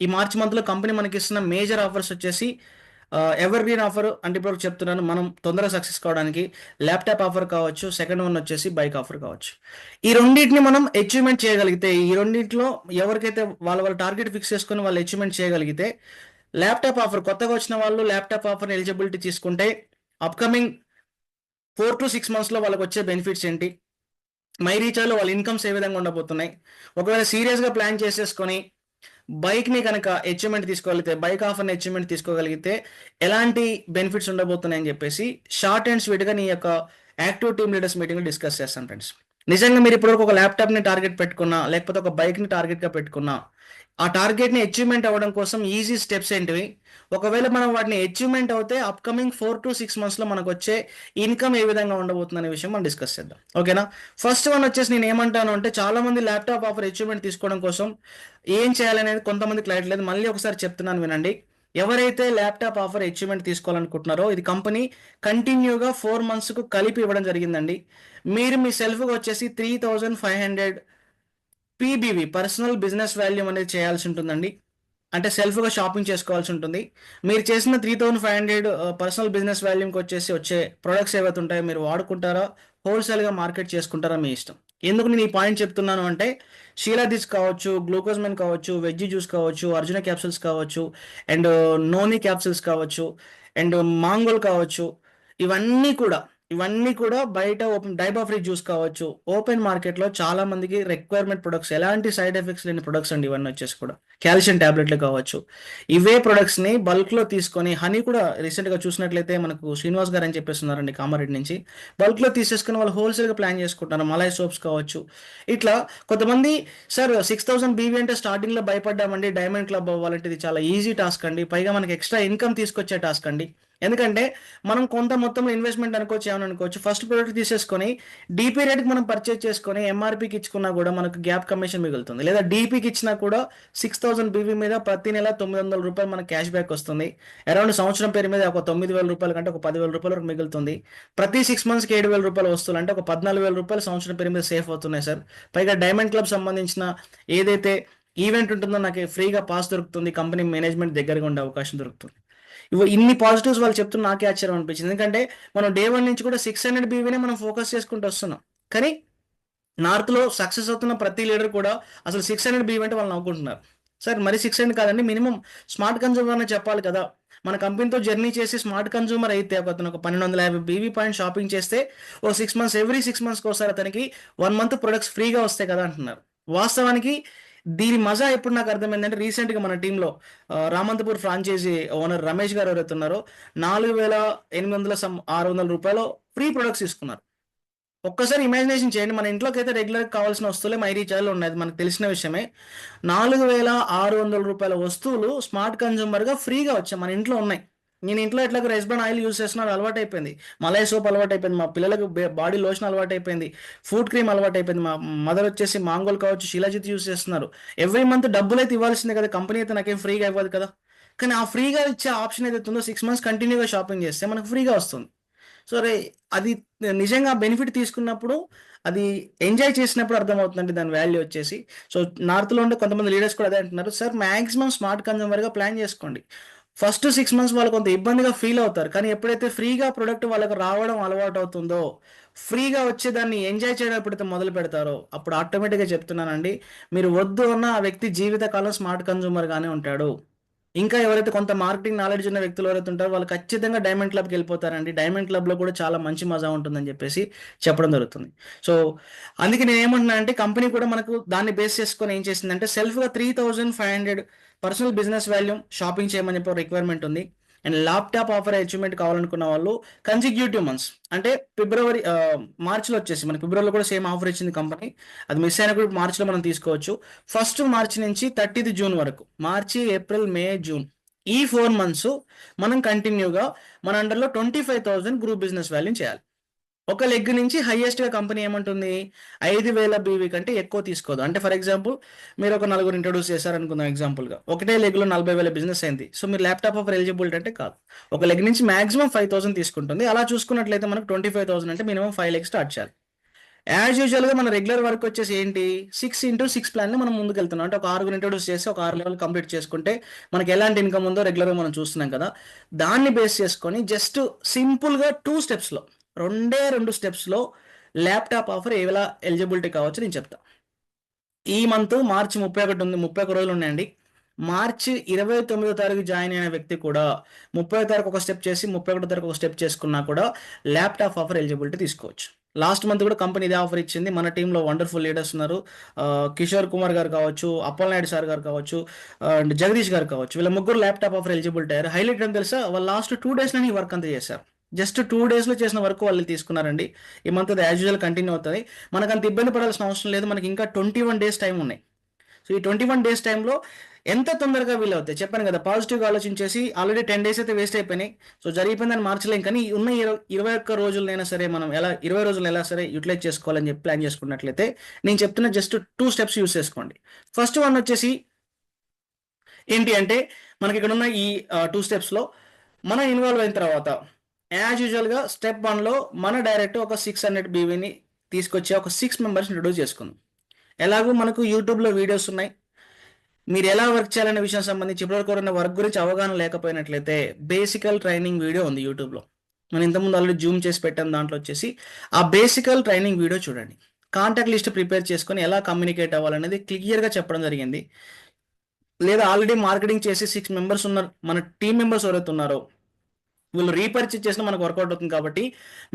ఈ మార్చ్ మంత్లో కంపెనీ మనకి ఇస్తున్న మేజర్ ఆఫర్స్ వచ్చేసి ఎవర్ గ్రీన్ ఆఫర్ అంటే ఇప్పుడు చెప్తున్నాను మనం తొందరగా సక్సెస్ కావడానికి ల్యాప్టాప్ ఆఫర్ కావచ్చు సెకండ్ వన్ వచ్చేసి బైక్ ఆఫర్ కావచ్చు. ఈ రెండింటిని మనం అచీవ్మెంట్ చేయగలిగితే ఈ రెండింటిలో ఎవరికైతే వాళ్ళ వాళ్ళ టార్గెట్ ఫిక్స్ చేసుకొని వాళ్ళు అచీవ్మెంట్ చేయగలిగితే ల్యాప్టాప్ ఆఫర్ కొత్తగా వచ్చిన వాళ్ళు ల్యాప్టాప్ ఆఫర్ ఎలిజిబిలిటీ తీసుకుంటే అప్కమింగ్ ఫోర్ టు సిక్స్ మంత్స్లో వాళ్ళకి వచ్చే బెనిఫిట్స్ ఏంటి? మై రీచార్జ్లో వాళ్ళ ఇన్కమ్స్ ఏ విధంగా ఉండబోతున్నాయి? ఒకవేళ సీరియస్గా ప్లాన్ చేసేసుకొని బైక్ని కనుక అచీవ్మెంట్ తీసుకోగలిగితే బైక్ ఆఫర్ని అచీవ్మెంట్ తీసుకోగలిగితే ఎలాంటి బెనిఫిట్స్ ఉండబోతున్నాయని చెప్పేసి షార్ట్ అండ్ స్వీట్గా నీ యొక్క యాక్టివ్ టీమ్ లీడర్స్ మీటింగ్లో డిస్కస్ చేస్తాను ఫ్రెండ్స్ నిజంగా మీరు ఇప్పటివరకు ఒక ల్యాప్టాప్ని టార్గెట్ పెట్టుకున్నా లేకపోతే ఒక బైక్ని టార్గెట్గా పెట్టుకున్నా ఆ టార్గెట్ని అచీవ్మెంట్ అవ్వడం కోసం ఈజీ స్టెప్స్ ఏంటివి? ఒకవేళ మనం వాటిని అచీవ్మెంట్ అవుతే అప్కమింగ్ ఫోర్ టు సిక్స్ మంత్స్లో మనకు వచ్చే ఇన్కమ్ ఏ విధంగా ఉండబోతుంది అనే విషయం మనం డిస్కస్ చేద్దాం. ఓకేనా? ఫస్ట్ వన్ వచ్చేసి నేను ఏమంటాను అంటే చాలా మంది ల్యాప్టాప్ ఆఫర్ అచీవ్మెంట్ తీసుకోవడం కోసం ఏం చేయాలనేది కొంతమంది క్లారిటీ లేదు. మళ్ళీ ఒకసారి చెప్తున్నాను వినండి. ఎవరైతే ల్యాప్టాప్ ఆఫర్ అచీవ్మెంట్ తీసుకోవాలనుకుంటున్నారో ఇది కంపెనీ కంటిన్యూగా ఫోర్ మంత్స్కు కలిపి ఇవ్వడం జరిగిందండి. మీరు మీ సెల్ఫ్గా వచ్చేసి three thousand five hundred PBV personal business volume అనేది చేయాల్సి ఉంటుందండి. అంటే సెల్ఫ్గా షాపింగ్ చేసుకోవాల్సి ఉంటుంది. మీరు చేసిన three thousand five hundred personal business వాల్యూమ్కి వచ్చేసి వచ్చే ప్రొడక్ట్స్ ఏవైతే ఉంటాయో మీరు వాడుకుంటారా హోల్సేల్గా మార్కెట్ చేసుకుంటారా మీ ఇష్టం. ఎందుకు నేను ఈ పాయింట్ చెప్తున్నాను అంటే షీలాదిస్ కావచ్చు గ్లూకోజ్మెన్ కావచ్చు వెజ్ జ్యూస్ కావచ్చు అర్జున క్యాప్సిల్స్ కావచ్చు అండ్ నోని క్యాప్సిల్స్ కావచ్చు అండ్ మాంగోల్ uh, కావచ్చు ఇవన్నీ కూడా ఇవన్నీ కూడా బయట ఓపెన్ డైబా ఫ్రీ జ్యూస్ కావచ్చు. ఓపెన్ మార్కెట్లో చాలా మందికి రిక్వైర్మెంట్ ప్రొడక్ట్స్ ఎలాంటి సైడ్ ఎఫెక్ట్స్ లేని ప్రొడక్ట్స్ అండి ఇవన్నీ వచ్చేసి కూడా. కాల్షియం ట్యాబ్లెట్లు కావచ్చు. ఇవే ప్రొడక్ట్స్ని బల్క్లో తీసుకొని హనీ కూడా రీసెంట్గా చూసినట్లయితే మనకు శ్రీనివాస్ గారు అని చెప్పేస్తున్నారండి కామారెడ్డి నుంచి. బల్క్లో తీసేసుకుని వాళ్ళు హోల్సేల్గా ప్లాన్ చేసుకుంటారు మలై సోప్స్ కావచ్చు. ఇట్లా కొంతమంది సార్ సిక్స్ థౌసండ్ బీవీ అంటే స్టార్టింగ్లో భయపడ్డామండి. డైమండ్ క్లబ్ అవ్వాలంటే ఇది చాలా ఈజీ టాస్క్ అండి. పైగా మనకి ఎక్స్ట్రా ఇన్కమ్ తీసుకొచ్చే టాస్క్ అండి. ఎందుకంటే మనం కొంత మొత్తంలో ఇన్వెస్ట్మెంట్ అనుకోవచ్చు ఏమని అనుకోవచ్చు. ఫస్ట్ ప్రోడక్ట్ తీసేసుకొని డీపీ రేట్కి మనం పర్చేజ్ చేసుకొని ఎంఆర్పీకి ఇచ్చుకున్నా కూడా మనకు గ్యాప్ కమిషన్ మిగులుతుంది. లేదా డీపీకి ఇచ్చినా కూడా సిక్స్ థౌసండ్ బీవీ మీద ప్రతి నెల తొమ్మిది వందల రూపాయలు మనకు క్యాష్ బ్యాక్ వస్తుంది. అరౌండ్ సంవత్సరం పేరు మీద ఒక తొమ్మిది వేల రూపాయల కంటే ఒక పదివేల రూపాయల వరకు మిగులుతుంది. ప్రతి సిక్స్ మంత్స్కి ఏడు వేల రూపాయలు వస్తువులు అంటే ఒక పద్నాలుగు వేల రూపాయలు సంవత్సరం పేరు మీద సేఫ్ అవుతున్నాయి సార్ పైగా డైమండ్ క్లబ్ సంబంధించిన ఏదైతే ఈవెంట్ ఉంటుందో నాకు ఫ్రీగా పాస్ దొరుకుతుంది కంపెనీ మేనేజ్మెంట్ దగ్గరగా ఉండే అవకాశం దొరుకుతుంది. ఇన్ని పాజిటివ్స్ వాళ్ళు చెప్తున్న నాకే ఆశ్చర్యం అనిపించింది. ఎందుకంటే మనం డే వన్ నుంచి కూడా సిక్స్ హండ్రెడ్ బీవీనే మనం ఫోకస్ చేసుకుంటూ వస్తున్నాం. కానీ నార్త్లో సక్సెస్ అవుతున్న ప్రతి లీడర్ కూడా అసలు సిక్స్ హండ్రెడ్ బీవీ అంటే వాళ్ళు నవ్వుకుంటున్నారు. సార్ మరి సిక్స్ హండ్రెడ్ కాదండి మినిమం స్మార్ట్ కన్జ్యూమర్ అని చెప్పాలి కదా. మన కంపెనీతో జర్నీ చేసి స్మార్ట్ కన్జ్యూమర్ అయితే ఒక అతను ఒక పన్నెండు వందల యాభై బీవీ పాయింట్ షాపింగ్ చేస్తే ఓ సిక్స్ మంత్స్ ఎవ్రీ సిక్స్ మంత్స్కి ఒకసారి అతనికి వన్ మంత్ ప్రొడక్ట్స్ ఫ్రీగా వస్తాయి కదా అంటున్నారు. వాస్తవానికి దీని మజా ఎప్పుడు నాకు అర్థమైందంటే రీసెంట్గా మన టీంలో రామంతపూర్ ఫ్రాంచైజీ ఓనర్ రమేష్ గారు ఎవరైతే ఉన్నారో నాలుగు వేల ఎనిమిది వందల ఆరు వందల రూపాయలు ఫ్రీ ప్రొడక్ట్స్ తీసుకున్నారు. ఒక్కసారి ఇమాజినేషన్ చేయండి మన ఇంట్లోకి అయితే రెగ్యులర్ కావాల్సిన వస్తువులే మై రీఛార్జ్లో ఉన్నాయి మనకు తెలిసిన విషయమే. నాలుగు వేల ఆరు వందల రూపాయల వస్తువులు స్మార్ట్ కన్జ్యూమర్గా ఫ్రీగా వచ్చాయి మన ఇంట్లో ఉన్నాయి. నేను ఇంట్లో ఎట్లా రైస్ బ్రాన్ ఆయిల్ యూస్ చేస్తున్నారు అలవాటు అయిపోయింది మలై సోప్ అలవాటు అయిపోయింది మా పిల్లలకు బాడీ లోషన్ అలవాటు అయిపోయింది ఫుడ్ క్రీమ్ అలవాటు అయిపోయింది మా మదర్ వచ్చేసి మాంగోల్ కావచ్చు శిలాజిత్ యూస్ చేస్తున్నారు. ఎవ్రీ మంత్ డబ్బులు అయితే ఇవ్వాల్సిందే కదా కంపెనీ అయితే నాకేం ఫ్రీగా ఇవ్వదు కదా. కానీ ఆ ఫ్రీగా ఇచ్చే ఆప్షన్ ఏదైతే ఉందో సిక్స్ మంత్స్ కంటిన్యూగా షాపింగ్ చేస్తే మనకు ఫ్రీగా వస్తుంది. సో రే అది నిజంగా బెనిఫిట్ తీసుకున్నప్పుడు అది ఎంజాయ్ చేసినప్పుడు అర్థమవుతుందండి దాని వాల్యూ వచ్చేసి. సో నార్త్లో ఉండే కొంతమంది లీడర్స్ కూడా అదే అంటున్నారు సార్ మ్యాక్సిమం స్మార్ట్ కన్జ్యూమర్గా ప్లాన్ చేసుకోండి. ఫస్ట్ సిక్స్ మంత్స్ వాళ్ళు కొంత ఇబ్బందిగా ఫీల్ అవుతారు. కానీ ఎప్పుడైతే ఫ్రీగా ప్రొడక్ట్ వాళ్ళకి రావడం అలవాటు అవుతుందో ఫ్రీగా వచ్చే దాన్ని ఎంజాయ్ చేయడం ఎప్పుడైతే మొదలు పెడతారో అప్పుడు ఆటోమేటిక్గా చెప్తున్నానండి మీరు వద్దు అన్న ఆ వ్యక్తి జీవితకాలం స్మార్ట్ కన్జ్యూమర్గానే ఉంటాడు. ఇంకా ఎవరైతే కొంత మార్కెటింగ్ నాలెడ్జ్ ఉన్న వ్యక్తులు ఎవరైతే ఉంటారో వాళ్ళు ఖచ్చితంగా డైమండ్ క్లబ్కి వెళ్ళిపోతారండి. డైమండ్ క్లబ్లో కూడా చాలా మంచి మజా ఉంటుందని చెప్పేసి చెప్పడం జరుగుతుంది. సో అందుకే నేను ఏమంటున్నా అంటే కంపెనీ కూడా మనకు దాన్ని బేస్ చేసుకొని ఏం చేసిందంటే సెల్ఫ్గా three thousand five hundred personal business volume shopping చేయమని చెప్పి రిక్వైర్మెంట్ ఉంది. అండ్ ల్యాప్టాప్ ఆఫర్ అచీవ్మెంట్ కావాలనుకున్న వాళ్ళు కన్సిక్యూటివ్ మంత్స్ అంటే ఫిబ్రవరి మార్చిలో వచ్చేసి మన ఫిబ్రవరిలో కూడా సేమ్ ఆఫర్ ఇచ్చింది కంపెనీ అది మిస్ అయినా కూడా మార్చిలో మనం తీసుకోవచ్చు. ఫస్ట్ మార్చి నుంచి థర్టీత్ జూన్ వరకు మార్చి ఏప్రిల్ మే జూన్ ఈ ఫోర్ మంత్స్ మనం కంటిన్యూగా మన అండర్లో twenty five thousand group business value చేయాలి. ఒక లెగ్ నుంచి హైయెస్ట్గా కంపెనీ ఏమంటుంది? ఐదు వేల బీవీ కంటే ఎక్కువ తీసుకోదు. అంటే ఫర్ ఎగ్జాంపుల్ మీరు ఒక నలుగురు ఇంట్రొడ్యూస్ చేశారనుకుందాం ఎగ్జాంపుల్గా ఒకటే లెగ్లో నలభై వేల బిజినెస్ అయింది. సో మీరు ల్యాప్టాప్ ఆఫ్ ఎలిజిబిలిటీ అంటే కాదు. ఒక లెగ్ నుంచి మాక్సిమం ఫైవ్ థౌసండ్ తీసుకుంటుంది. అలా చూసుకున్నట్లయితే మనకు ట్వంటీ ఫైవ్ థౌసండ్ అంటే మినిమం ఫైవ్ లెగ్ స్టార్ట్ చేయాలి. యాజ్ యూజువల్గా మన రెగ్యులర్ వర్క్ వచ్చేసి ఏంటి? సిక్స్ ఇంటూ సిక్స్ ప్లాన్ని మనం ముందుకు వెళ్తున్నాం అంటే ఒక ఆరుగురు ఇంట్రొడ్యూస్ చేసి ఒక ఆరు లెవెల్ కంప్లీట్ చేసుకుంటే మనకి ఎలాంటి ఇన్కమ్ ఉందో రెగ్యులర్గా మనం చూస్తున్నాం కదా. దాన్ని బేస్ చేసుకొని జస్ట్ సింపుల్గా టూ స్టెప్స్లో రెండే రెండు స్టెప్స్లో ల్యాప్టాప్ ఆఫర్ ఏవేలా ఎలిజిబిలిటీ కావచ్చు నేను చెప్తా. ఈ మంత్ మార్చి ముప్పై ఒకటి ఉంది ముప్పై ఒక రోజులు ఉన్నాయండి. మార్చి ఇరవై తొమ్మిదో తారీఖు జాయిన్ అయిన వ్యక్తి కూడా ముప్పై తారీఖు ఒక స్టెప్ చేసి ముప్పై ఒకటో తారీఖు ఒక స్టెప్ చేసుకున్నా కూడా ల్యాప్టాప్ ఆఫర్ ఎలిజిబిలిటీ తీసుకోవచ్చు. లాస్ట్ మంత్ కూడా కంపెనీ ఇదే ఆఫర్ ఇచ్చింది. మన టీంలో వండర్ఫుల్ లీడర్స్ ఉన్నారు. కిషోర్ కుమార్ గారు కావచ్చు అప్పల్ నాయుడు సార్ గారు కావచ్చు అండ్ జగదీష్ గారు కావచ్చు. వీళ్ళ ముగ్గురు ల్యాప్టాప్ ఆఫర్ ఎలిజిబిలిటీ అయ్యారు. హైలైట్ అని తెలుసా? వాళ్ళు లాస్ట్ టూ డేస్లోనే ఈ వర్క్ అంతా చేశారు. జస్ట్ టూ డేస్లో చేసిన వర్క్ వాళ్ళు తీసుకున్నారండి. ఈ మంత్ అది యాజ్ యూజువల్ కంటిన్యూ అవుతుంది. మనకు అంత ఇబ్బంది పడాల్సిన అవసరం లేదు. మనకి ఇంకా ట్వంటీ వన్ డేస్ టైం ఉన్నాయి. సో ఈ ట్వంటీ వన్ డేస్ టైంలో ఎంత తొందరగా వీలవుతాయి? చెప్పాను కదా పాజిటివ్గా ఆలోచించేసి ఆల్రెడీ టెన్ డేస్ అయితే వేస్ట్ అయిపోయినాయి. సో జరిగిపోయిందని మార్చలేం. కానీ ఉన్న ఇరవై ఇరవై ఒక్క రోజులైనా సరే మనం ఎలా ఇరవై రోజులు ఎలా సరే యూటిలైజ్ చేసుకోవాలని చెప్పి ప్లాన్ చేసుకున్నట్లయితే నేను చెప్తున్న జస్ట్ టూ స్టెప్స్ యూస్ చేసుకోండి. ఫస్ట్ వన్ వచ్చేసి ఏంటి అంటే మనకి ఇక్కడ ఉన్న ఈ టూ స్టెప్స్లో మనం ఇన్వాల్వ్ అయిన తర్వాత యాజ్ యూజువల్గా స్టెప్ వన్లో మన డైరెక్ట్ ఒక సిక్స్ హండ్రెడ్ బీవీని తీసుకొచ్చి ఒక సిక్స్ మెంబర్స్ ఇంట్రొడ్యూస్ చేసుకుందాం. ఎలాగో మనకు యూట్యూబ్లో వీడియోస్ ఉన్నాయి. మీరు ఎలా వర్క్ చేయాలనే విషయం సంబంధించి ఇప్పటివరకు ఉన్న వర్క్ గురించి అవగాహన లేకపోయినట్లయితే బేసికల్ ట్రైనింగ్ వీడియో ఉంది యూట్యూబ్లో మనం ఇంతకుముందు ఆల్రెడీ జూమ్ చేసి పెట్టాం దాంట్లో వచ్చేసి ఆ బేసికల్ ట్రైనింగ్ వీడియో చూడండి. కాంటాక్ట్ లిస్ట్ ప్రిపేర్ చేసుకొని ఎలా కమ్యూనికేట్ అవ్వాలనేది క్లియర్గా చెప్పడం జరిగింది. లేదా ఆల్రెడీ మార్కెటింగ్ చేసి సిక్స్ మెంబర్స్ ఉన్నారు మన టీం మెంబర్స్ ఎవరైతే ఉన్నారో వీళ్ళు రీపర్చేజ్ చేసిన మనకు వర్కౌట్ అవుతుంది కాబట్టి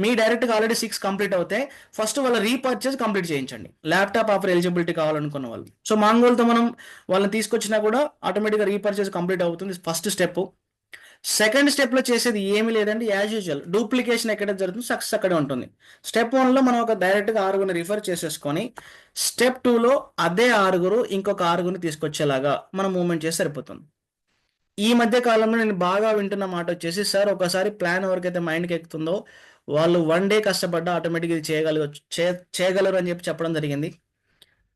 మీ డైరెక్ట్గా ఆల్రెడీ సిక్స్ కంప్లీట్ అవుతే ఫస్ట్ వాళ్ళ రీపర్చేజ్ కంప్లీట్ చేయించండి. ల్యాప్టాప్ ఆఫర్ ఎలిజిబిలిటీ కావాలనుకున్న వాళ్ళు. సో మాంగోల్తో మనం వాళ్ళని తీసుకొచ్చినా కూడా ఆటోమేటిక్గా రీపర్చేజ్ కంప్లీట్ అవుతుంది ఫస్ట్ స్టెప్ సెకండ్ స్టెప్లో చేసేది ఏమీ లేదండి యాజ్ యూజువల్ డూప్లికేషన్ ఎక్కడ జరుగుతుంది సక్సెస్ అక్కడే ఉంటుంది. స్టెప్ వన్లో మనం ఒక డైరెక్ట్గా ఆరుగురిని రిఫర్ చేసేసుకొని స్టెప్ టూలో అదే ఆరుగురు ఇంకొక ఆరుగురిని తీసుకొచ్చేలాగా మనం మూవ్మెంట్ చేసి సరిపోతుంది. ఈ మధ్య కాలంలో నేను బాగా వింటున్న మాట వచ్చేసి సార్ ఒకసారి ప్లాన్ ఎవరికైతే మైండ్కి ఎక్కుతుందో వాళ్ళు వన్ డే కష్టపడ్డా ఆటోమేటిక్ ఇది చేయగలగచ్చు చేయగలరు అని చెప్పి చెప్పడం జరిగింది.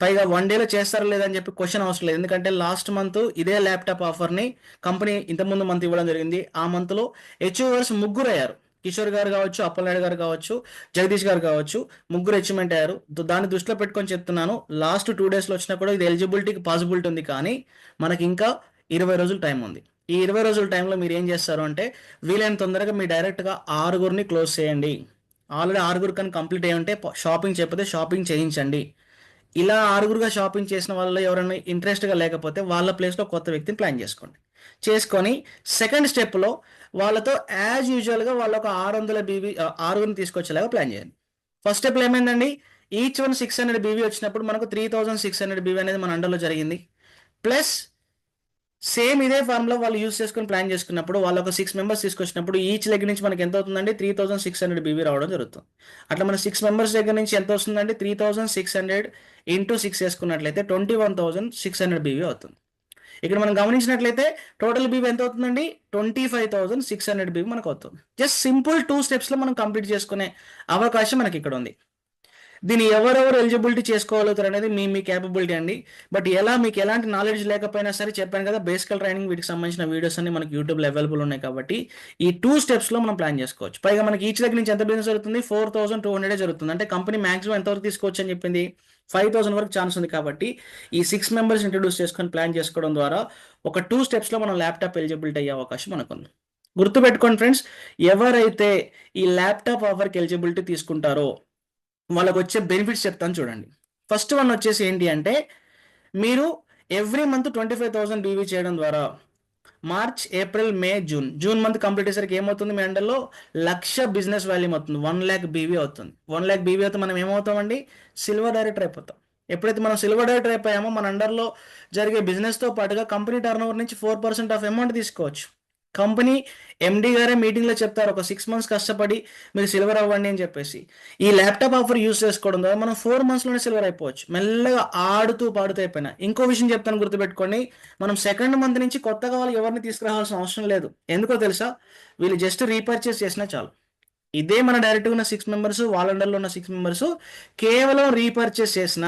పైగా వన్ డేలో చేస్తారా లేదని చెప్పి క్వశ్చన్ అవసరం లేదు. ఎందుకంటే లాస్ట్ మంత్ ఇదే ల్యాప్టాప్ ఆఫర్ని కంపెనీ ఇంతకుముందు మంత్ ఇవ్వడం జరిగింది. ఆ మంత్లో హెచ్ఓవర్స్ ముగ్గురు అయ్యారు. కిషోర్ గారు కావచ్చు అప్పలనాయుడు గారు కావచ్చు జగదీష్ గారు కావచ్చు ముగ్గురు అచీవ్మెంట్ అయ్యారు. దాన్ని దృష్టిలో పెట్టుకొని చెప్తున్నాను. లాస్ట్ టూ డేస్లో వచ్చినా కూడా ఇది ఎలిజిబిలిటీకి పాసిబిలిటీ ఉంది కానీ మనకి ఇంకా ఇరవై రోజులు టైం ఉంది. ఈ ఇరవై రోజుల టైంలో మీరు ఏం చేస్తారు అంటే వీలైన తొందరగా మీ డైరెక్ట్గా ఆరుగురిని క్లోజ్ చేయండి. ఆల్రెడీ ఆరుగురు కానీ కంప్లీట్ అయ్యి ఉంటే షాపింగ్ చెప్పితే షాపింగ్ చేయించండి. ఇలా ఆరుగురుగా షాపింగ్ చేసిన వాళ్ళు ఎవరైనా ఇంట్రెస్ట్గా లేకపోతే వాళ్ళ ప్లేస్లో కొత్త వ్యక్తిని ప్లాన్ చేసుకోండి. చేసుకొని సెకండ్ స్టెప్లో వాళ్ళతో యాజ్ యూజువల్గా వాళ్ళ ఒక ఆరు వందల బీబీ ఆరుగురిని తీసుకొచ్చేలాగా ప్లాన్ చేయండి. ఫస్ట్ స్టెప్లో ఏమైందండి? Each one six hundred BV వచ్చినప్పుడు మనకు three thousand six hundred BV అనేది మన అండర్లో జరిగింది. ప్లస్ సేమ్ ఇదే ఫార్ములా వాళ్ళు యూస్ చేసుకుని ప్లాన్ చేసుకున్నప్పుడు వాళ్ళు ఒక సిక్స్ మెంబర్స్ తీసుకొచ్చినప్పుడు ఈచ్ దగ్గర నుంచి మనకి ఎంత అవుతుందండి three thousand six hundred BV రావడం జరుగుతుంది. అట్లా మన సిక్స్ మెంబర్స్ దగ్గర నుంచి ఎంత వస్తుందండి three thousand six hundred into six వేసుకున్నట్లయితే twenty one thousand six hundred BV అవుతుంది. ఇక్కడ మనం గమనించినట్లయితే టోటల్ బీవీ ఎంత అవుతుందండి? Twenty five thousand six hundred BV మనకు అవుతుంది. జస్ట్ సింపుల్ టూ స్టెప్స్లో మనం కంప్లీట్ చేసుకునే అవకాశం మనకి ఇక్కడ ఉంది దీన్ని ఎవరెవరు ఎలిజిబిలిటీ చేసుకోగలుగుతారు అనేది మీ మీ క్యాపబిలిటీ అండి. బట్ ఎలా మీకు ఎలాంటి నాలెడ్జ్ లేకపోయినా సరే చెప్పాను కదా బేసికల్ ట్రైనింగ్ వీటికి సంబంధించిన వీడియోస్ అన్ని మనకి యూట్యూబ్లో అవైలబుల్ ఉన్నాయి కాబట్టి ఈ టూ స్టెప్స్లో మనం ప్లాన్ చేసుకోవచ్చు. పైగా మనకి ఈచ్ దగ్గర నుంచి ఎంత బిజినెస్ జరుగుతుంది? ఫోర్ థౌసండ్ టూ హండ్రెడ్ జరుగుతుంది. అంటే కంపెనీ మాక్సిమం ఎంతవరకు తీసుకోవచ్చు అని చెప్పింది? ఫైవ్ థౌసండ్ వరకు ఛాన్స్ ఉంది కాబట్టి ఈ సిక్స్ మెంబర్స్ ఇంట్రడ్యూస్ చేసుకొని ప్లాన్ చేసుకోవడం ద్వారా ఒక టూ స్టెప్స్లో మనం ల్యాప్టాప్ ఎలిజిబిలిటీ అయ్యే అవకాశం మనకుంది. గుర్తుపెట్టుకోండి ఫ్రెండ్స్ ఎవరైతే ఈ ల్యాప్టాప్ ఆఫర్కి ఎలిజిబిలిటీ తీసుకుంటారో వాళ్ళకి వచ్చే బెనిఫిట్స్ చెప్తాను చూడండి. ఫస్ట్ వన్ వచ్చేసి ఏంటి అంటే మీరు every month twenty five thousand BV చేయడం ద్వారా March April May June June month complete అయ్యేసరికి ఏమవుతుంది మీ అండర్లో? లక్ష బిజినెస్ వాల్యూమ్ అవుతుంది వన్ ల్యాక్ బీవీ అవుతుంది. వన్ ల్యాక్ బీవీ అయితే మనం ఏమవుతామండి? సిల్వర్ డైరెక్టర్ అయిపోతాం. ఎప్పుడైతే మనం సిల్వర్ డైరెక్టర్ అయిపోయామో మన అండర్లో జరిగే బిజినెస్తో పాటుగా కంపెనీ టర్న్ ఓవర్ నుంచి ఫోర్ పర్సెంట్ ఆఫ్ అమౌంట్ తీసుకోవచ్చు. కంపెనీ ఎండి గారే మీటింగ్లో చెప్తారు. ఒక సిక్స్ మంత్స్ కష్టపడి మీరు సిల్వర్ అవ్వండి అని చెప్పేసి. ఈ ల్యాప్టాప్ ఆఫర్ యూస్ చేసుకోవడం ద్వారా మనం ఫోర్ మంత్స్లోనే సిల్వర్ అయిపోవచ్చు. మెల్లగా ఆడుతూ పాడుతూ అయిపోయినా. ఇంకో విషయం చెప్తాను గుర్తుపెట్టుకోండి. మనం సెకండ్ మంత్ నుంచి కొత్తగా వాళ్ళు ఎవరిని తీసుకురావాల్సిన అవసరం లేదు. ఎందుకో తెలుసా? వీళ్ళు జస్ట్ రీపర్చేస్ చేసినా చాలు. ఇదే మన డైరెక్ట్గా ఉన్న సిక్స్ మెంబర్స్ వాళ్ళ అండర్లో ఉన్న సిక్స్ మెంబర్స్ కేవలం రీపర్చేస్ చేసిన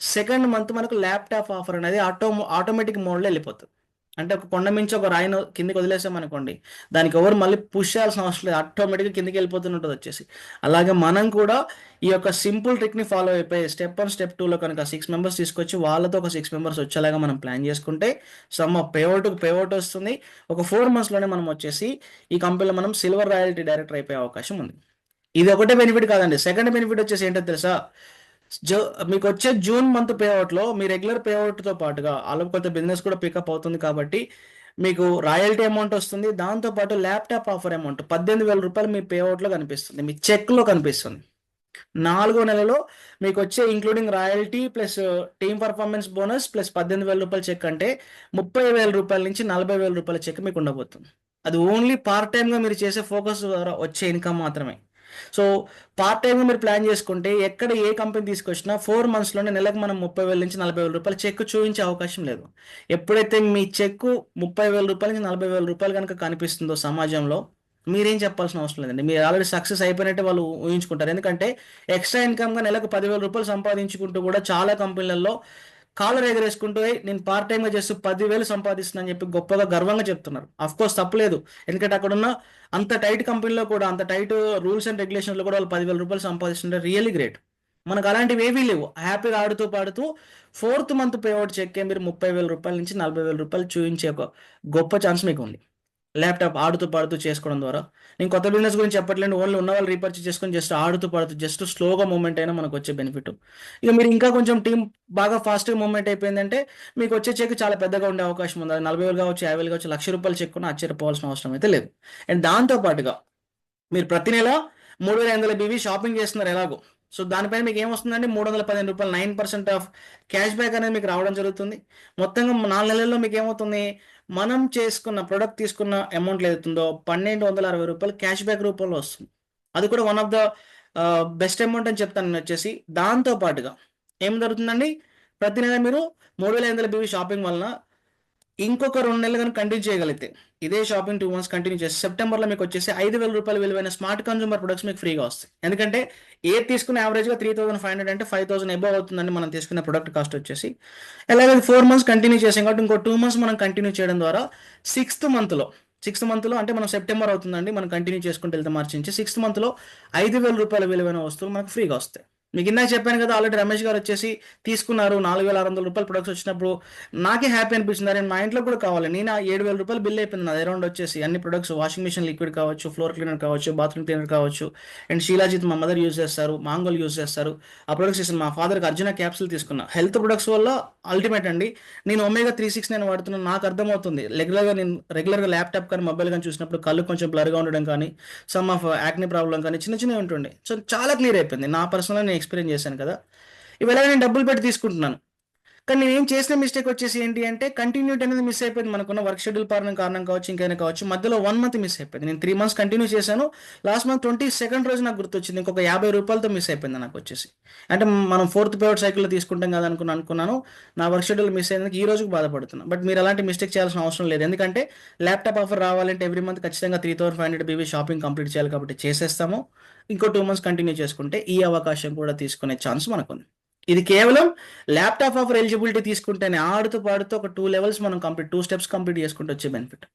సెకండ్ మంత్ మనకు ల్యాప్టాప్ ఆఫర్ అనేది ఆటో ఆటోమేటిక్ మోడ్లో వెళ్ళిపోతుంది. అంటే ఒక కొండ మించి ఒక రాయిని కిందికి వదిలేసామనుకోండి దానికి ఎవరు మళ్ళీ పుష్ చేయాల్సిన అవసరం లేదు. ఆటోమేటిక్గా కిందికి వెళ్ళిపోతున్నట్టు వచ్చేసి. అలాగే మనం కూడా ఈ యొక్క సింపుల్ ట్రిక్ని ఫాలో అయిపోయి స్టెప్ వన్ స్టెప్ టూలో కనుక సిక్స్ మెంబర్స్ తీసుకొచ్చి వాళ్ళతో ఒక సిక్స్ మెంబర్స్ వచ్చేలాగా మనం ప్లాన్ చేసుకుంటే సమ్ పేఅవుట్ పేఅవుట్ వస్తుంది. ఒక ఫోర్ మంత్స్లోనే మనం వచ్చేసి ఈ కంపెనీలో మనం సిల్వర్ రాయల్టీ డైరెక్టర్ అయిపోయే అవకాశం ఉంది. ఇది ఒకటే బెనిఫిట్ కాదండి. సెకండ్ బెనిఫిట్ వచ్చేసి ఏంటో తెలుసా? మీకు వచ్చే జూన్ మంత్ పేఅవుట్లో మీ రెగ్యులర్ పేఅవుట్తో పాటుగా అలా కొంత బిజినెస్ కూడా పికప్ అవుతుంది కాబట్టి మీకు రాయల్టీ అమౌంట్ వస్తుంది. దాంతోపాటు ల్యాప్టాప్ ఆఫర్ అమౌంట్ పద్దెనిమిది వేల రూపాయలు మీ పేఅవుట్లో కనిపిస్తుంది. మీ చెక్లో కనిపిస్తుంది. నాలుగో నెలలో మీకు వచ్చే including royalty plus team performance bonus plus పద్దెనిమిది వేల రూపాయల చెక్ అంటే ముప్పై వేల రూపాయల నుంచి నలభై వేల రూపాయల చెక్ మీకు ఉండబోతుంది. అది ఓన్లీ పార్ట్ టైంగా మీరు చేసే ఫోకస్ ద్వారా వచ్చే ఇన్కమ్ మాత్రమే. సో పార్ట్ టైంలో మీరు ప్లాన్ చేసుకుంటే ఎక్కడ ఏ కంపెనీ తీసుకొచ్చినా ఫోర్ మంత్స్లోనే నెలకు మనం ముప్పై వేల నుంచి నలభై వేల రూపాయలు చెక్ చూపించే అవకాశం లేదు. ఎప్పుడైతే మీ చెక్ ముప్పై వేల రూపాయల నుంచి నలభై వేల రూపాయలు కనుక కనిపిస్తుందో సమాజంలో మీరేం చెప్పాల్సిన అవసరం లేదండి. మీరు ఆల్రెడీ సక్సెస్ అయిపోయినట్టు వాళ్ళు ఊహించుకుంటారు. ఎందుకంటే ఎక్స్ట్రా ఇన్కమ్గా నెలకు పదివేల రూపాయలు సంపాదించుకుంటూ కూడా చాలా కంపెనీలలో కాలర్ ఎగరేసుకుంటూ నేను పార్ట్ టైంగా చేస్తూ పదివేలు సంపాదిస్తున్నాను చెప్పి గొప్పగా గర్వంగా చెప్తున్నారు. అఫ్ కోర్స్ తప్పలేదు. ఎందుకంటే అక్కడ ఉన్న అంత టైట్ కంపెనీలో కూడా అంత టైట్ రూల్స్ అండ్ రెగ్యులేషన్లో కూడా వాళ్ళు పదివేల రూపాయలు సంపాదిస్తుంటే రియల్లీ గ్రేట్. మనకు అలాంటివి ఏవీ లేవు. హ్యాపీగా ఆడుతూ పాడుతూ ఫోర్త్ మంత్ పేఅవుట్ చెక్కే మీరు ముప్పై వేల రూపాయల నుంచి నలభై వేల రూపాయలు చూపించే ఒక గొప్ప ఛాన్స్ మీకు ఉంది ల్యాప్టాప్ ఆడుతూ పాడుతూ చేసుకోవడం ద్వారా. నేను కొత్త బిజినెస్ గురించి చెప్పట్లేదు. ఓన్లీ ఉన్న వాళ్ళు రీపర్చేస్ చేసుకొని జస్ట్ ఆడుతూ పాడుతూ జస్ట్ స్లోగా మూమెంట్ అయినా మనకు వచ్చే బెనిఫిట్ ఇక మీరు ఇంకా కొంచెం టీం బాగా ఫాస్ట్గా మూమెంట్ అయిపోయిందంటే మీకు వచ్చే చెక్ చాలా పెద్దగా ఉండే అవకాశం ఉంది. నలభై వేలు కావచ్చు యాభై వేలు కావచ్చు లక్ష రూపాయలు చెక్ కూడా ఆశ్చర్యపోవాల్సిన అవసరం అయితే లేదు. అండ్ దాంతో పాటుగా మీరు ప్రతి నెల మూడు వేల ఐదు వందల బీవీ షాపింగ్ చేస్తున్నారు ఎలాగో. సో దానిపైన మీకు ఏమొస్తుందంటే మూడు వందల పదిహేను రూపాయలు nine percent of cash back అనేది మీకు రావడం జరుగుతుంది. మొత్తంగా నాలుగు నెలల్లో మీకు ఏమవుతుంది? మనం చేసుకున్న ప్రొడక్ట్ తీసుకున్న అమౌంట్ ఏదైతుందో పన్నెండు వందల అరవై రూపాయలు క్యాష్ బ్యాక్ రూపంలో వస్తుంది. అది కూడా one of the best amount అని చెప్తాను నేను వచ్చేసి. దాంతో పాటుగా ఏం జరుగుతుందండి? ప్రతి నెల మీరు మూడు వేల ఐదు వందల బీవీ షాపింగ్ వలన ఇంకొక రెండు నెలలు కనుక కంటిన్యూ చేయగలిగితే ఇదే షాపింగ్ టూ మంత్స్ కంటిన్యూ చేసి సెప్టెంబర్లో మీకు వచ్చేసి ఐదు వేల రూపాయల విలువైన స్మార్ట్ కన్సూమర్ ప్రొడక్ట్స్ మీకు ఫ్రీగా వస్తాయి. ఎందుకంటే ఏ తీసుకున్న యావరేజ్గా త్రీ థౌసండ్ ఫైవ్ హండ్రెడ్ అంటే ఫైవ్ థౌసండ్ ఎబో అవుతుందండి మనం తీసుకున్న ప్రొడక్ట్ కాస్ట్ వచ్చేసి. అలాగే ఫోర్ మంత్స్ కంటిన్యూ చేసాం కాబట్టి ఇంకో టూ మంత్స్ మనం కంటిన్యూ చేయడం ద్వారా సిక్స్త్ మంత్లో సిక్స్త్ మంత్లో అంటే మనం సెప్టెంబర్ అవుతుందండి మనం కంటిన్యూ చేసుకుంటూ వెళ్తే మార్చి సిక్స్త్ మంత్లో ఐదు వేల రూపాయల విలువైన వస్తువులు మనకు ఫ్రీగా వస్తాయి. మీకు ఇందాక చెప్పాను కదా ఆల్రెడీ రమేష్ గారు వచ్చేసి తీసుకున్నారు నాలుగు వేల ఆరు వందల రూపాయలు ప్రొడక్ట్స్ వచ్చినప్పుడు. నాకే హ్యాపీ అనిపించింది అరే మా ఇంట్లో కూడా కావాలి. నేను ఏడు వేల రూపాయలు బిల్ అయిపోయింది నాది అరౌండ్ వచ్చేసి అన్ని ప్రొడక్ట్స్ వాషింగ్ మిషన్ లిక్విడ్ కావచ్చు ఫ్లోర్ క్లీనర్ కావచ్చు బాత్రూమ్ క్లీనర్ కావచ్చు. అండ్ శీలాజిత్ మా మదర్ యూజ్ చేస్తారు మాంగోల్ యూజ్ చేస్తారు. ఆ ప్రొడక్ట్స్ ఇస్తాను మా ఫాదర్కి అర్జున క్యాప్సిల్ తీసుకున్నా. హెల్త్ ప్రొడక్ట్స్ వల్ల అల్టిమేట్ అండి. నేను ఒమేగా త్రీ సిక్స్ నేను వాడుతున్నాను నాకు అర్థమవుతుంది. రెగ్యులర్గా నేను రెగ్యులర్గా ల్యాప్టాప్ కానీ మొబైల్ కానీ చూసినప్పుడు కళ్ళు కొంచెం బ్లర్గా ఉండడం కానీ సమ్ ఆఫ్ యాక్ని ప్రాబ్లం కానీ చిన్న చిన్నవి ఉంటుండే. సో చాలా క్లియర్ అయిపోయింది. నా పర్సనల్గా ఎక్స్ప్లెయిన్ చేశాను కదా. ఇవి ఎలాగ నేను డబ్బులు పెట్టి తీసుకుంటున్నాను. కానీ నేను ఏం చేసిన మిస్టేక్ వచ్చేసి ఏంటి అంటే కంటిన్యూటీ అనేది మిస్ అయిపోయింది మనకున్న వర్క్ షెడ్యూల్ కారణం కారణం కావచ్చు ఇంకైనా కావచ్చు. మధ్యలో వన్ మంత్ మిస్ అయిపోయింది. నేను త్రీ మంత్స్ కంటిన్యూ చేశాను. లాస్ట్ మంత్ ట్వంటీ సెకండ్ రోజు నాకు గుర్తొచ్చింది. ఇంకొక యాభై రూపాయలతో మిస్ అయిపోయింది నాకు వచ్చేసి. అంటే మనం ఫోర్త్ పేవర్డ్ సైకిల్లో తీసుకుంటాం కదా అనుకుని అనుకున్నాను. నా వర్క్ షెడ్యూల్ మిస్ అయినందుకు ఈ రోజుకి బాధపడుతున్నాను బట్ మీరు అలాంటి మిస్టేక్ చేయాల్సిన అవసరం లేదు. ఎందుకంటే ల్యాప్టాప్ ఆఫర్ రావాలంటే ఎవ్రీ మంత్ ఖచ్చితంగా three thousand five hundred BV shopping complete చేయాలి కాబట్టి చేసేస్తాము. ఇంకో టూ మంత్స్ కంటిన్యూ చేసుకుంటే ఈ అవకాశం కూడా తీసుకునే ఛాన్స్ మనకుంది. ఇది కేవలం ల్యాప్టాప్ ఆఫర్ ఎలిజిబిలిటీ తీసుకుంటేనే ఆడుతూ పాడుతూ ఒక టూ లెవెల్స్ మనం కంప్లీట్ టూ స్టెప్స్ కంప్లీట్ చేసుకుంటూ వచ్చే బెనిఫిట్